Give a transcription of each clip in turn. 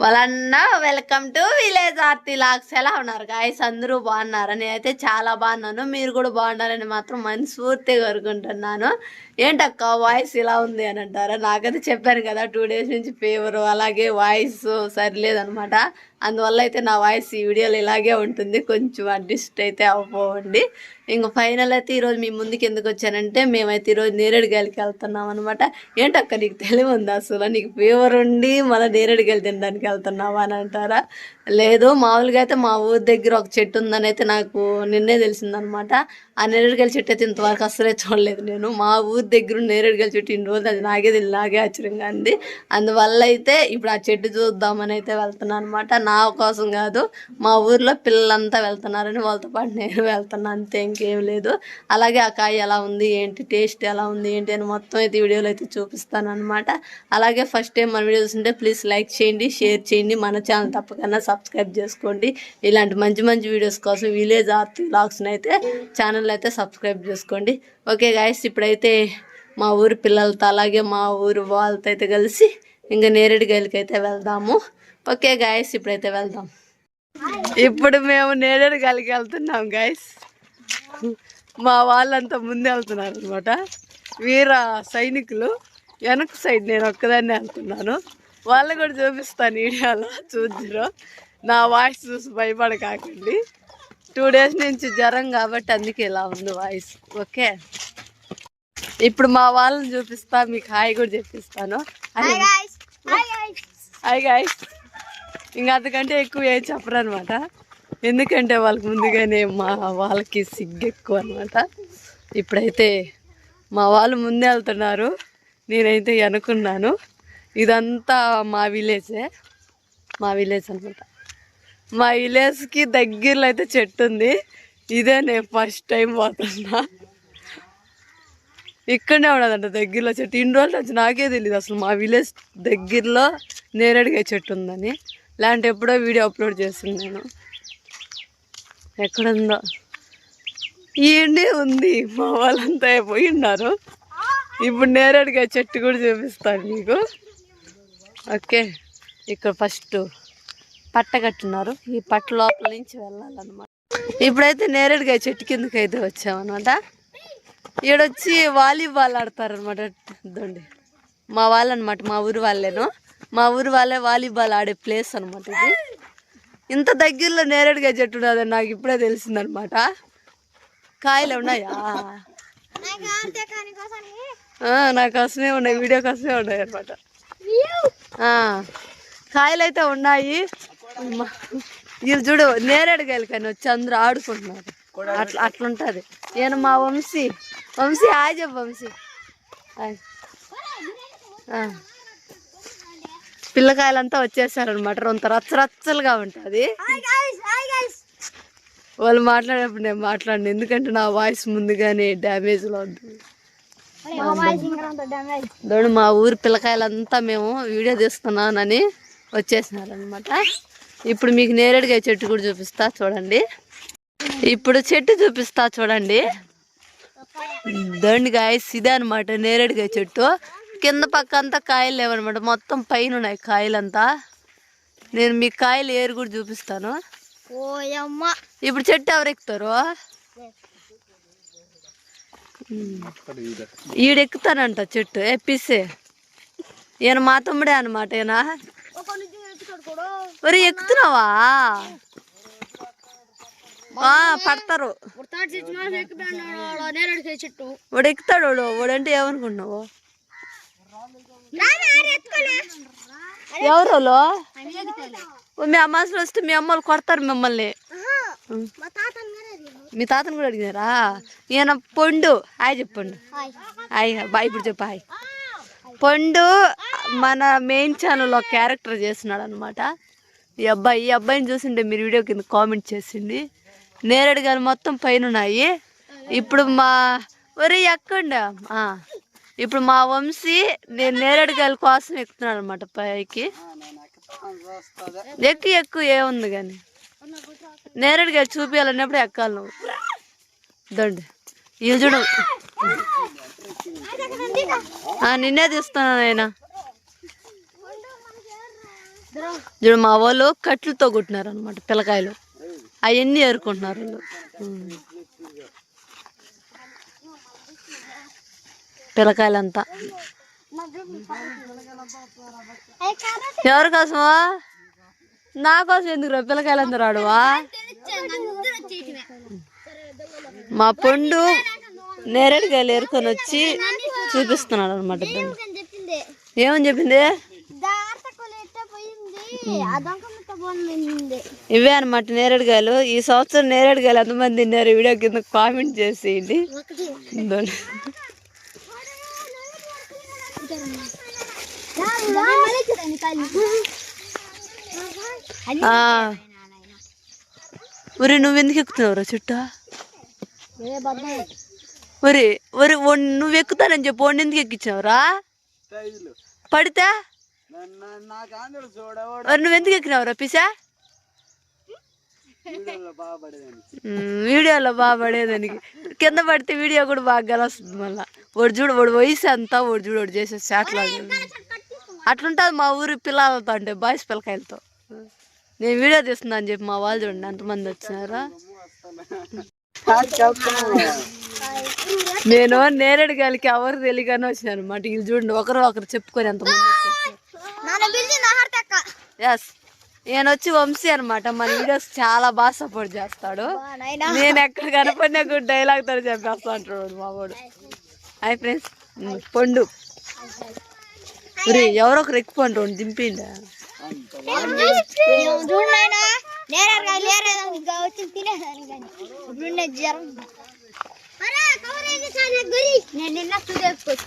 వాళ్ళన్న welcome to village Aarti vlogs. ఎలా ఉన్నారు? గాయస్ అందరూ బాగున్నారు? నేనైతే చాలా బాగున్నాను. మీరు కూడా బాగున్నారని మాత్రం మనస్ఫూర్తిగా కోరుకుంటున్నాను. ఏంటక్క వాయిస్ ఇలా ఉంది అని అంటారా? నాకైతే చెప్పాను కదా టూ డేస్ నుంచి ఫీవర్ అలాగే వాయిస్ సరిలేదనమాట అందువల్ల అయితే నా వాయిస్ ఈ వీడియోలో ఇలాగే ఉంటుంది. కొంచెం అడ్జస్ట్ అయితే అవ్వండి. ఇంక ఫైనల్ అయితే ఈరోజు మీ ముందుకు ఎందుకు వచ్చానంటే మేమైతే ఈరోజు నేరేడు గాలికి వెళ్తున్నాం అనమాట ఏంటక్క నీకు తెలివి ఉంది అసలు? నీకు ఫీవర్ ఉండి మళ్ళీ నేరేడు గాలి తినడానికి వెళ్తున్నావా అని అంటారా? లేదు మామూలుగా అయితే మా ఊరి దగ్గర ఒక చెట్టు ఉందని అయితే నాకు నిన్నే తెలిసిందనమాట. ఆ నేరేడుగల చెట్టు అయితే ఇంతవరకు అసలే చూడలేదు నేను. మా ఊరి దగ్గర నేరేడుగల చెట్టు ఇన్ని రోజులు అది నాకే నాగే ఆశ్చర్యంగా ఉంది. అందువల్ల అయితే ఇప్పుడు ఆ చెట్టు చూద్దామని అయితే వెళ్తున్నాను అనమాట నా కోసం కాదు మా ఊర్లో పిల్లలంతా వెళ్తున్నారని వాళ్ళతో పాటు నేను వెళ్తున్నాను అంతే ఇంకేం లేదు. అలాగే ఆ కాయ ఎలా ఉంది ఏంటి టేస్ట్ ఎలా ఉంది ఏంటి అని మొత్తం అయితే వీడియోలో అయితే చూపిస్తాను అనమాట అలాగే ఫస్ట్ టైం మన వీడియో చూస్తుంటే ప్లీజ్ లైక్ చేయండి షేర్ చేయండి. మన ఛానల్ తప్పకుండా సబ్స్క్రైబ్ చేసుకోండి. ఇలాంటి మంచి మంచి వీడియోస్ కోసం విలేజ్ ఆర్త్ బ్లాగ్స్ని అయితే ఛానల్ అయితే సబ్స్క్రైబ్ చేసుకోండి. ఓకే గాయస్ ఇప్పుడైతే మా ఊరు పిల్లలతో అలాగే మా ఊరు వాళ్ళతో అయితే కలిసి ఇంకా నేరేడు గైలకి అయితే వెళ్దాము. ఓకే గాయస్ ఇప్పుడైతే వెళ్దాం. ఇప్పుడు మేము నేరేడు గాలికి వెళ్తున్నాం గాయస్ మా వాళ్ళంతా ముందే వెళ్తున్నారు అనమాట వీర సైనికులు వెనక సైడ్ నేను ఒక్కదాన్నే వెళ్తున్నాను. వాళ్ళు కూడా చూపిస్తాను వీడియోలో చూద్దరు. నా వాయిస్ చూసి భయపడకాకండి. టూ డేస్ నుంచి జ్వరం కాబట్టి అందుకే ఇలా ఉంది వాయిస్. ఓకే? ఇప్పుడు మా వాళ్ళని చూపిస్తా మీకు హాయ్ కూడా చెప్పిస్తాను. హాయ్ గాయస్ ఇంకా అంతకంటే ఎక్కువ ఏం చెప్పరు అనమాట ఎందుకంటే వాళ్ళకి ముందుగానే మా వాళ్ళకి సిగ్గు ఎక్కువ అనమాట. ఇప్పుడైతే మా వాళ్ళు ముందే వెళ్తున్నారు. నేనైతే అనుకున్నాను. ఇదంతా మా విలేజే. మా విలేజ్ అనమాట మా విలేజ్కి దగ్గరలో అయితే చెట్టు ఉంది. ఇదే నేను ఫస్ట్ టైం పోతున్నా. ఇక్కడనే ఉన్నదంట దగ్గరలో చెట్టు. ఇన్ని రోజులు వచ్చి నాకే తెలియదు అసలు మా విలేజ్ దగ్గరలో నేరేడుగా చెట్టు ఉందని. లాంటి ఎప్పుడో వీడియో అప్లోడ్ చేసింది నేను. ఎక్కడుందో. ఈయనే ఉంది. మా వాళ్ళంతా పోయి ఉన్నారు. ఇప్పుడు నేరేడుగా చెట్టు కూడా చూపిస్తాను మీకు. ఓకే ఇక్కడ ఫస్ట్ పట్ట కట్టున్నారు. ఈ పట్ట లోపల నుంచి వెళ్ళాలన్నమాట. ఇప్పుడైతే నేరేడుగా చెట్టు కిందకి అయితే వచ్చామన్నమాట. ఈడొచ్చి వాలీబాల్ ఆడతారనమాట ఇదండి మా వాళ్ళు అనమాట మా ఊరు వాళ్ళేను. మా ఊరు వాళ్ళే వాలీబాల్ ఆడే ప్లేస్ అనమాట ఇది. ఇంత దగ్గరలో నేరేడుగా చెట్టు ఉన్నదని నాకు ఇప్పుడే తెలిసిందనమాట కాయలు ఉన్నాయా? ఆ, నా కోసమే ఉన్నాయి. వీడియో కోసమే ఉన్నాయి అనమాట కాయలు అయితే ఉన్నాయి. ఇవి చూడు నేరేడు కాయలు కానీ వచ్చి అందరూ ఆడుకుంటున్నారు. అట్లా అట్లుంటుంది. నేను మా వంశీ వంశీ హాయ్ చెప్పు వంశీ. పిల్లకాయలంతా వచ్చేసారనమాట రొంత రచ్చరచ్చలుగా ఉంటుంది. వాళ్ళు మాట్లాడేటప్పుడు నేను మాట్లాడను ఎందుకంటే నా వాయిస్ ముందుగానే డ్యామేజ్లో ఉంటుంది దోడు మా ఊరి పిల్లకాయలంతా మేము వీడియో తీస్తున్నానని వచ్చేసినారనమాట ఇప్పుడు మీకు నేరేడుగా చెట్టు కూడా చూపిస్తా చూడండి. ఇప్పుడు చెట్టు చూపిస్తా చూడండి. దండి గాయస్ ఇదే అనమాట నేరేడుగా చెట్టు. కింద పక్క అంతా కాయలు లేవన్నమాట. మొత్తం పైన ఉన్నాయి కాయలంతా. నేను మీకు కాయలు ఏరు కూడా చూపిస్తాను. ఇప్పుడు చెట్టు ఎవరు ఎక్కుతారు? ఈడెక్కుతానంట చెట్టు ఎప్పిస్తే ఈయన మా తమ్ముడే అనమాట ఈయన? ఒరే ఎక్కుతున్నావా? పడతారు. వాడు ఎక్కుతాడు వాడు వాడంటే ఏమనుకుంటున్నావు? ఎవరు మీ అమ్మాసులు వస్తే మీ అమ్మలు కొడతారు మిమ్మల్ని. మీ తాతను కూడా అడిగినారా? ఈయన పొండు. హాయ్ చెప్పండు హాయ్. బాయ్ ఇప్పుడు చెప్పు హాయ్. పొండు మన మెయిన్ ఛానల్లో క్యారెక్టర్ చేస్తున్నాడు అనమాట ఈ అబ్బాయి ఈ అబ్బాయిని చూసిండే మీరు వీడియో కింద కామెంట్ చేసింది. నేరేడు గారు మొత్తం పైన ఉన్నాయి ఇప్పుడు మా ఒరే ఎక్కండి ఇప్పుడు మా వంశీ నేను నేరేడు గాలి కోసం ఎక్కుతున్నాను అనమాట పైకి. ఎక్కు ఎక్కువ ఏముంది కానీ. నేరేడు చూపించాలన్నప్పుడు ఎక్కాలి నువ్వు. దండి ఇది చూడు. నిన్నే తీస్తున్నాను ఆయన. చూడు మా వాళ్ళు కట్లతో కొట్టినారు అనమాట పిల్లకాయలు. అవన్నీ ఏరుకుంటున్నారు వీళ్ళు. పిల్లకాయలంతా. ఎవరి కోసమా? నా కోసం ఎందుకు పిల్లకాయలంతా రాడువా మా పండు నేరేడుకాయలు ఏరుకొని వచ్చి చూపిస్తున్నాడు అనమాట ఏమని చెప్పింది? ఇవే అనమాట నేరేడుకాయలు. ఈ సంవత్సరం నేరేడుకాయలు ఎంతమంది తిన్నారు? వీడియో కింద కామెంట్ చేసేయండి. ఒరి నువ్వు ఎందుకు ఎక్కుతున్నావురా చుట్టా? ఒరి ఒరి నువ్వు ఎక్కుతానని చెప్పి వాడిని ఎందుకు ఎక్కించావురా? పడితే? ఒరి నువ్వు ఎందుకు ఎక్కినావురా పిసా? వీడియోలో బాగా పడేదానికి. కింద పడితే వీడియో కూడా బాగా గెలొస్తుంది మళ్ళా. వాడు చూడు వాడు వయసు అంతా వాడు చూడు వాడు చేసే చాట్లా. అట్లుంటుంది మా ఊరి పిల్లలతో అంటే బాయ్స్ పిల్లకాయలతో. నేను వీడియో తీస్తున్నా అని చెప్పి మా వాళ్ళు చూడండి ఎంతమంది వచ్చినారా. నేను నేరేడు గాలికి ఎవరు తెలియగానే వచ్చినాను అనమాట వీళ్ళు చూడండి ఒకరు ఒకరు చెప్పుకొని ఎంతమంది ఎస్ నేను వచ్చి వంశీ అనమాట మన వీడియోస్ చాలా బాగా సపోర్ట్ చేస్తాడు. నేను ఎక్కడ కనపడినా గుడ్ డైలాగ్తో చెప్పేస్తా అంటాడు మా వాడు హాయ్ ఫ్రెండ్స్ పండు. ఎవరో ఒకరు ఎక్కువ అంటాడు దింపిండా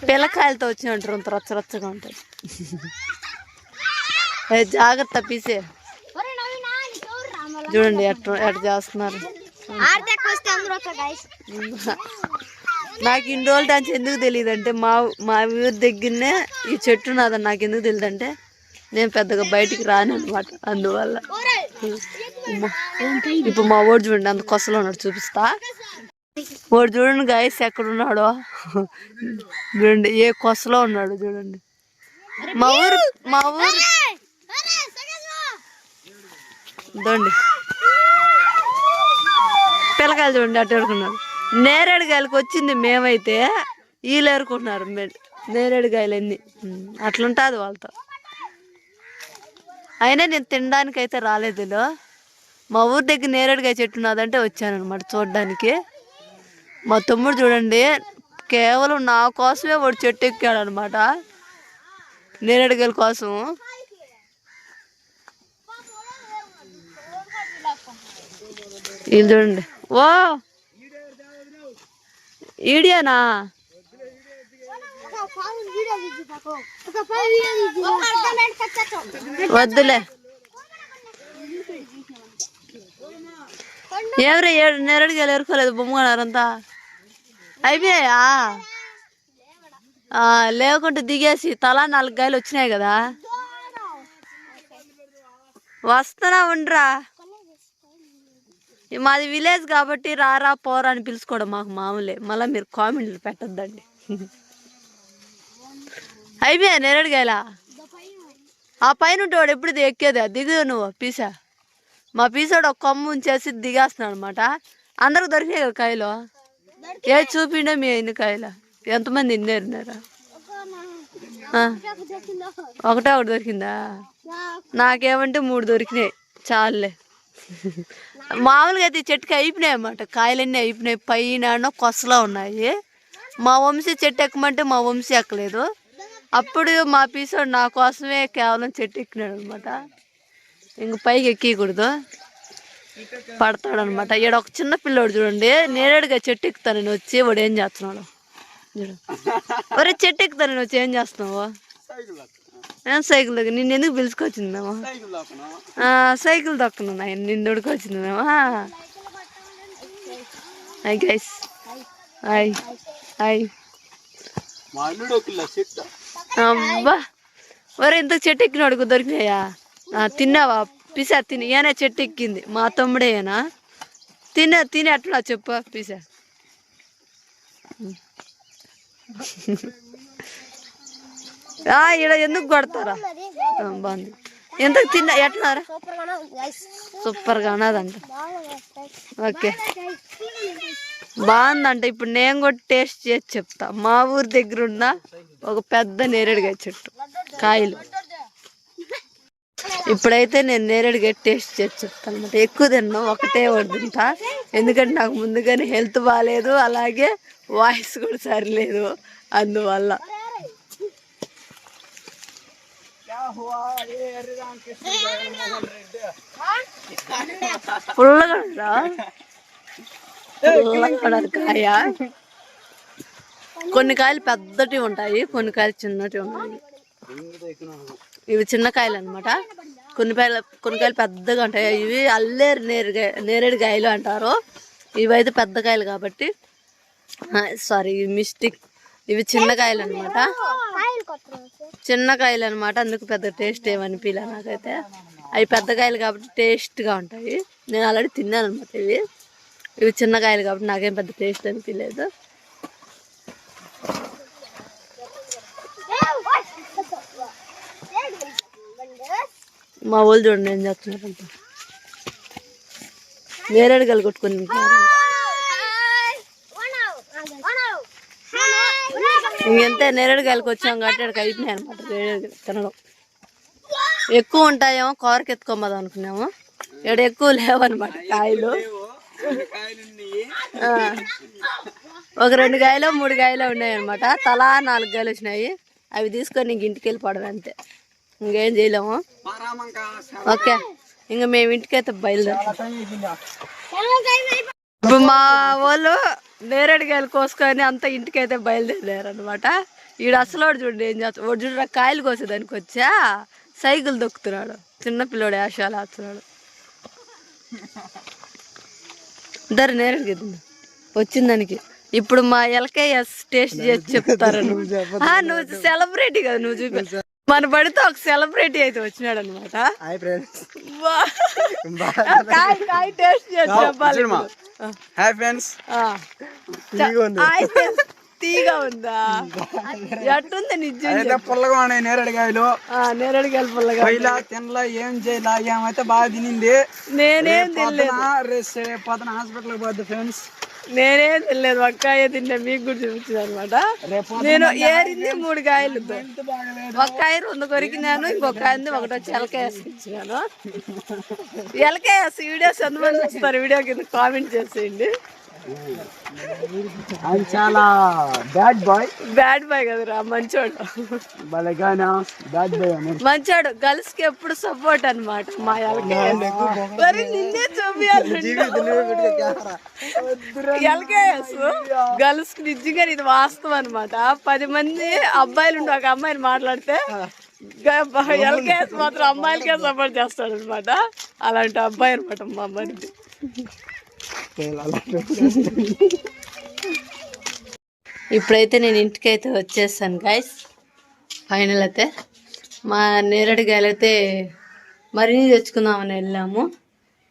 పిల్లకాయలతో వచ్చి అంటారు అంత రచ్చ రచ్చగా ఉంటుంది జాగ్రత్త పీసే. చూడండి ఎట్లా ఎట్లా చేస్తున్నారు. నాకు ఇన్ని రోజులు డాన్స్ ఎందుకు తెలియదు అంటే మా మా ఊరి దగ్గరనే ఈ చెట్టు నాదని నాకు ఎందుకు తెలియదు అంటే నేను పెద్దగా బయటికి రాను అనమాట అందువల్ల. ఇప్పుడు మా ఓడి చూడండి అంత కొసలో ఉన్నాడు చూపిస్తా. ఓడి చూడండి గాయస్ ఎక్కడున్నాడో. చూడండి ఏ కొసలో ఉన్నాడు చూడండి. మా ఊరు మా ఊరు. చూడండి పిల్లకాయలు చూడండి అటు ఎడుకున్నారు వచ్చింది మేమైతే వీళ్ళు ఏరుకుంటున్నారు మే- అట్లుంటుంది వాళ్ళతో. అయినా నేను తినడానికి అయితే రాలేదు మా ఊరి దగ్గర నేరేడుకాయ చెట్టు ఉన్నదంటే వచ్చానమాట చూడడానికి. మా తమ్ముడు చూడండి కేవలం నా కోసమే వాడు చెట్టు ఎక్కాడు అనమాట నేరేడుకాయల కోసం. వీళ్ళు చూడండి. ఓ! ఈడియానా? వద్దులే. ఎవరు ఏడు నెరడిగా ఎరుకోలేదు బొమ్మగారంతా అయిపోయాయా? లేకుంటే దిగేసి తలా నాలుగు గాయలు వచ్చినాయి కదా. వస్తున్నా ఉండరా. మాది విలేజ్ కాబట్టి రారా పోరా అని పిలుచుకోవడం మాకు మామూలే. మళ్ళీ మీరు కామెంట్లు పెట్టద్దండి. అయిపోయా నేరేడుగాయల ఆ పైన ఉంటాడు ఎప్పుడు ఎక్కేదా? దిగు నువ్వు పీసా. మా పీసాడు ఒక కొమ్ము ఉంచేసి దిగేస్తున్నాడు అనమాట అందరికి దొరికినాయి కదా కాయలు? ఏ చూపిండే మీ ఎన్ని కాయలు? ఎంతమంది ఎన్నేరున్నారా ఒకటే ఒకటి దొరికిందా? నాకేమంటే మూడు దొరికినాయి. చాలులే. మామూలుగా అయితే చెట్టుకి అయిపోయినాయి అన్నమాట. కాయలన్నీ అయిపోయినాయి. పైన కొసలో ఉన్నాయి. మా వంశీ చెట్టు ఎక్కమంటే మా వంశీ ఎక్కలేదు. అప్పుడు మా పీసోడు నా కోసమే కేవలం చెట్టు ఎక్కినాడు అనమాట ఇంక పైకి ఎక్కకూడదు. పడతాడు అనమాట ఈడ ఒక చిన్న పిల్లోడు చూడండి. నేరేడుగా చెట్టు ఎక్కుతాను నేను వచ్చి వాడు ఏం చేస్తున్నాడు? చూడు. ఒరే చెట్టు ఎక్కుతానని వచ్చి ఏం చేస్తున్నావు? సైకిల్ దగ్గర. నిన్ను ఎందుకు పిలుచుకొచ్చింది మేము? ఆ, సైకిల్ దక్కున్నాను ఆయన నిన్ను ఉడుకొచ్చింది మేము. Hi guys. హాయ్. హాయ్. ఒక చెట్టు. అబ్బా. ఒరే ఇంత చెట్టు ఎక్కినాడు దొరికినాయా? తిన్నావా? పిసా తిని. ఏనా చెట్టు ఎక్కింది. మా తమ్ముడేనా తినే తిని అట్లా చెప్పు పిసా. ఆ, ఈడ ఎందుకు కొడతారా? బాగుంది. ఎంత తిన్నా ఎట్లున్నారా సూపర్గా సూపర్గా ఉన్నదంట. ఓకే. బాగుందంట. ఇప్పుడు నేను కూడా టేస్ట్ చేసి చెప్తా. మా ఊరి దగ్గర ఉన్న ఒక పెద్ద నేరేడుగా చెట్టు. కాయలు. ఇప్పుడైతే నేను నేరేడుగా టేస్ట్ చేసి చెప్తాను అనమాట ఎక్కువ తిన్నా ఒకటే ఒకటి ఎందుకంటే నాకు ముందుగానే హెల్త్ బాగాలేదు అలాగే వాయిస్ కూడా సరిలేదు. అందువల్ల పుల్లగా ఉందా? కాయ? కొన్ని కాయలు పెద్దటి ఉంటాయి కొన్ని కాయలు చిన్నటి ఉన్నాయి. ఇవి చిన్న కాయలు అనమాట కొన్ని కాయలు కొన్ని కాయలు పెద్దగా ఉంటాయి. ఇవి అల్లేరు నేరుగా నేరేడు కాయలు అంటారు. ఇవైతే పెద్ద కాయలు కాబట్టి సారీ మిస్టేక్. ఇవి చిన్న కాయలు అనమాట చిన్న కాయలు అనమాట అందుకు పెద్ద టేస్ట్ ఏమనిపించలే నాకైతే. అవి పెద్ద కాయలు కాబట్టి టేస్ట్గా ఉంటాయి. నేను ఆల్రెడీ తిన్నాను అనమాట ఇవి. ఇవి చిన్న కాయలు కాబట్టి నాకేం పెద్ద టేస్ట్ అనిపించలేదు మా వాళ్ళు చూడండి ఏం చేస్తున్నారంట. నేరేడు గలు కొట్టుకొని ఇంకెంతే నేరేడు కాయలకు వచ్చాం కాబట్టి అక్కడికి అయిపోయినాయి అనమాట తినడం. ఎక్కువ ఉంటాయేమో కూరకి ఎత్తుకోమదాం అనుకున్నాము. ఇక్కడ ఎక్కువ లేవన్నమాట కాయలు. ఒక రెండు కాయలు మూడు కాయలు ఉన్నాయి అనమాట తలా నాలుగు కాయలు వచ్చినాయి. అవి తీసుకొని ఇంక ఇంటికి వెళ్ళిపోవడం అంతే. ఇంకేం చేయలేము. ఓకే. ఇంకా మేము ఇంటికైతే బయలుదేరుతాం. ఇప్పుడు మా వాళ్ళు నేరేడుకాయలు కోసుకొని అంత ఇంటికైతే బయలుదేరారు అనమాట ఈడు అసలు వాడు చూడండి ఏం చేస్తాడు వాడు చూడ కాయలు కోసేదానికి వచ్చా. సైకిల్ దొక్కుతున్నాడు. చిన్న పిల్లోడు యాషాలు ఆడుతున్నాడు. ఇద్దరు నేరేడు కదా వచ్చింది దానికి. ఇప్పుడు మా ఎలకేఎస్ టేస్ట్ చేసి చెప్తారు. నువ్వు సెలబ్రిటీ కదా నువ్వు చూపి మన బడితో ఒక సెలబ్రిటీ అయితే వచ్చినాడు అనమాట హాయ్ ఫ్రెండ్స్ కాయ కాయ టేస్ట్ చేసి చెప్పాలి చూడమ్మా. ఆ. హాయ్ ఫ్రెండ్స్ ఆ. అయితే తీగా ఉందా? ఎట్టుంది నిజం పుల్లగా ఉన్నాయి నేరేడుకాయలు పోయిలా తినలా ఏం చేయలా ఏమైతే బాగా తినింది. నేనేం తినలేదు. రేపు పొద్దున హాస్పిటల్కి పోద్ది ఫ్రెండ్స్ నేనేం తినలేదు ఒక్కాయ తిన్నా మీకు కూడా చూపించింది అనమాట నేను ఏరింది మూడు కాయలు ఒక్కాయ రెండు కొరికినాను ఇంకొక ఆయనది ఒకటి వచ్చి ఎలకేసి ఇచ్చినాను. ఎలకేసి వీడియోస్ ఎంతమంది చూస్తారు వీడియో కింద కామెంట్ చేసేయండి. అది చాలా బ్యాడ్ బాయ్ బ్యాడ్ బాయ్ కదరా మంచోడు. బలగానా బ్యాడ్ బాయ్ మంచోడు గర్ల్స్కి ఎప్పుడు సపోర్ట్ అన్నమాట మా మరి నిన్నే ఎల్కేఎస్ గర్ల్స్కి నిజంగా ఇది వాస్తవం అన్నమాట. పది మంది అబ్బాయిలు ఉండి ఒక అమ్మాయిని మాట్లాడితే ఎల్కేఎస్ మాత్రం అమ్మాయిలకే సపోర్ట్ చేస్తాడు అనమాట అలాంటి అబ్బాయి అనమాట మా మరిది ఇప్పుడైతే నేను ఇంటికి అయితే వచ్చేసాను గాయస్ ఫైనల్ అయితే. మా నేరడికాయలు అయితే మరిన్ని తెచ్చుకుందామని వెళ్ళాము.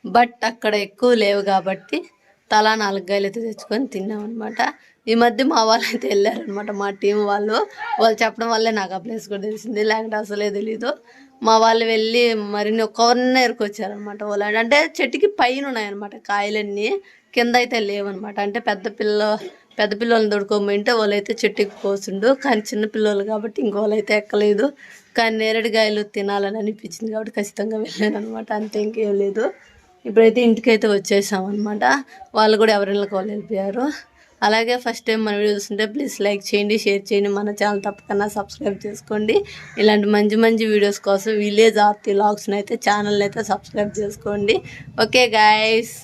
బట్ అక్కడ ఎక్కువ లేవు కాబట్టి తలా నాలుగు గాయలు అయితే తెచ్చుకొని తిన్నాం అనమాట ఈ మధ్య మా వాళ్ళు అయితే వెళ్ళారనమాట మా టీం వాళ్ళు వాళ్ళు చెప్పడం వల్లే నాకు ఆ ప్లేస్ కూడా తెలిసింది. లేకుంటే అసలే తెలీదు. మా వాళ్ళు వెళ్ళి మరిన్ని కార్నర్కి వచ్చారనమాట వాళ్ళు అంటే చెట్టుకి పైన ఉన్నాయన్నమాట కాయలన్నీ. కింద అయితే లేవన్నమాట. అంటే పెద్ద పిల్ల పెద్ద పిల్లల్ని దొడుకోమంటే వాళ్ళైతే చెట్టుకి కోసిండు కానీ చిన్న పిల్లలు కాబట్టి ఇంకో వాళ్ళైతే ఎక్కలేదు. కానీ నేరేడుకాయలు తినాలని అనిపించింది కాబట్టి ఖచ్చితంగా వెళ్ళాను అనమాట అంతే ఇంకేం లేదు. ఇప్పుడైతే ఇంటికైతే వచ్చేసాం అనమాట వాళ్ళు కూడా ఎవరిళ్ళకి వాళ్ళు వెళ్ళిపోయారు. అలాగే ఫస్ట్ టైం మన వీడియో చూస్తుంటే ప్లీజ్ లైక్ చేయండి షేర్ చేయండి. మన ఛానల్ తప్పకుండా సబ్స్క్రైబ్ చేసుకోండి. ఇలాంటి మంచి మంచి వీడియోస్ కోసం విలేజ్ ఆర్తి లాగ్స్ని అయితే ఛానల్ని అయితే సబ్స్క్రైబ్ చేసుకోండి. ఓకే గాయస్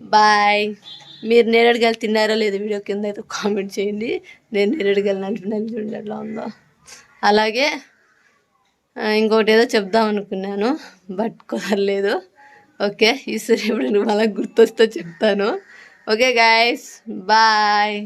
బాయ్ మీరు నేరేడుగాయలు తిన్నారో లేదో వీడియో కింద అయితే కామెంట్ చేయండి. నేను నేరేడుగాయలు అంటున్నాను చూడండి ఎట్లా ఉందో. అలాగే ఇంకోటి ఏదో చెప్దాం అనుకున్నాను బట్ కుదరలేదు. ఓకే ఈసారి ఎప్పుడైనా మళ్ళీ గుర్తొస్తే చెప్తాను. Okay guys bye